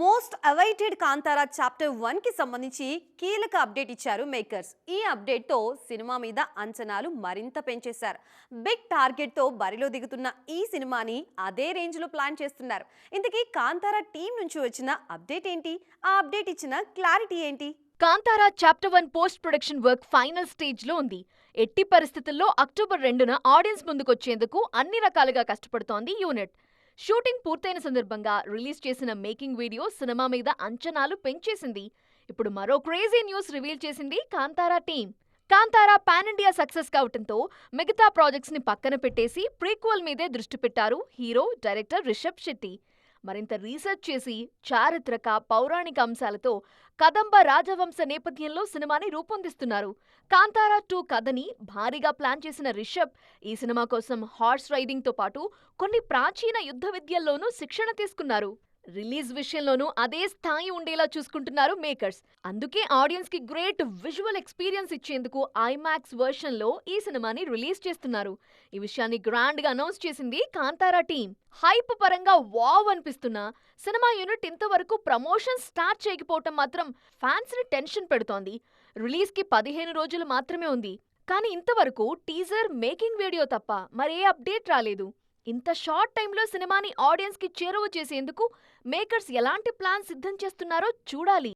Most awaited Kantara chapter వన్కి సంబంధించి కీలక అప్డేట్ ఇచ్చారు మేకర్స్. ఈ అప్డేట్తో సినిమా మీద అంచనాలు మరింత పెంచేశారు. బిగ్ టార్గెట్తో బరిలో దిగుతున్న ఈ సినిమాని అదే రేంజ్లో ప్లాన్ చేస్తున్నారు. ఇంతకీ కాంతారా టీం నుంచి వచ్చిన అప్డేట్ ఏంటి? ఆ అప్డేట్ ఇచ్చిన క్లారిటీ ఏంటి? Kantara chapter one post production work final స్టేజ్లో ఉంది. ఎట్టి పరిస్థితుల్లో అక్టోబర్ రెండున ఆడియన్స్ ముందుకొచ్చేందుకు అన్ని రకాలుగా కష్టపడుతోంది యూనిట్. షూటింగ్ పూర్తయిన సందర్భంగా రిలీజ్ చేసిన మేకింగ్ వీడియో సినిమా మీద అంచనాలు పెంచేసింది. ఇప్పుడు మరో క్రేజీ న్యూస్ రివీల్ చేసింది Kantara team Kantara pan India success కావటంతో మిగతా ప్రాజెక్ట్స్ని పక్కన పెట్టేసి ప్రీక్వల్ మీదే దృష్టి పెట్టారు హీరో డైరెక్టర్ రిషబ్ శెట్టి. మరింత రీసెర్చ్ చేసి చారిత్రక పౌరాణిక అంశాలతో కదంబ రాజవంశ నేపథ్యంలో సినిమాని రూపొందిస్తున్నారు. కాంతారా టూ కథని భారీగా ప్లాన్ చేసిన రిషబ్ ఈ సినిమా కోసం హార్స్ రైడింగ్తో పాటు కొన్ని ప్రాచీన యుద్ధ విద్యల్లోనూ శిక్షణ తీసుకున్నారు. రిలీజ్ విషయంలోనూ అదే స్థాయి ఉండేలా చూసుకుంటున్నారు మేకర్స్. అందుకే ఆడియన్స్కి గ్రేట్ విజువల్ ఎక్స్పీరియన్స్ ఇచ్చేందుకు ఐమాక్స్ వర్షన్లో ఈ సినిమాని రిలీజ్ చేస్తున్నారు. ఈ విషయాన్ని గ్రాండ్గా అనౌన్స్ చేసింది కాంతారా టీం హైప్ పరంగా వావ్ అనిపిస్తున్న సినిమా యూనిట్ ఇంతవరకు ప్రమోషన్ స్టార్ట్ చేయకపోవటం మాత్రం ఫ్యాన్స్ని టెన్షన్ పెడుతోంది. రిలీజ్కి పదిహేను రోజులు మాత్రమే ఉంది. కానీ ఇంతవరకు టీజర్ మేకింగ్ వీడియో తప్ప మరే అప్డేట్ రాలేదు. ఇంత షార్ట్ టైంలో సినిమాని ఆడియన్స్కి చేరువ చేసేందుకు మేకర్స్ ఎలాంటి ప్లాన్ సిద్ధం చేస్తున్నారో చూడాలి.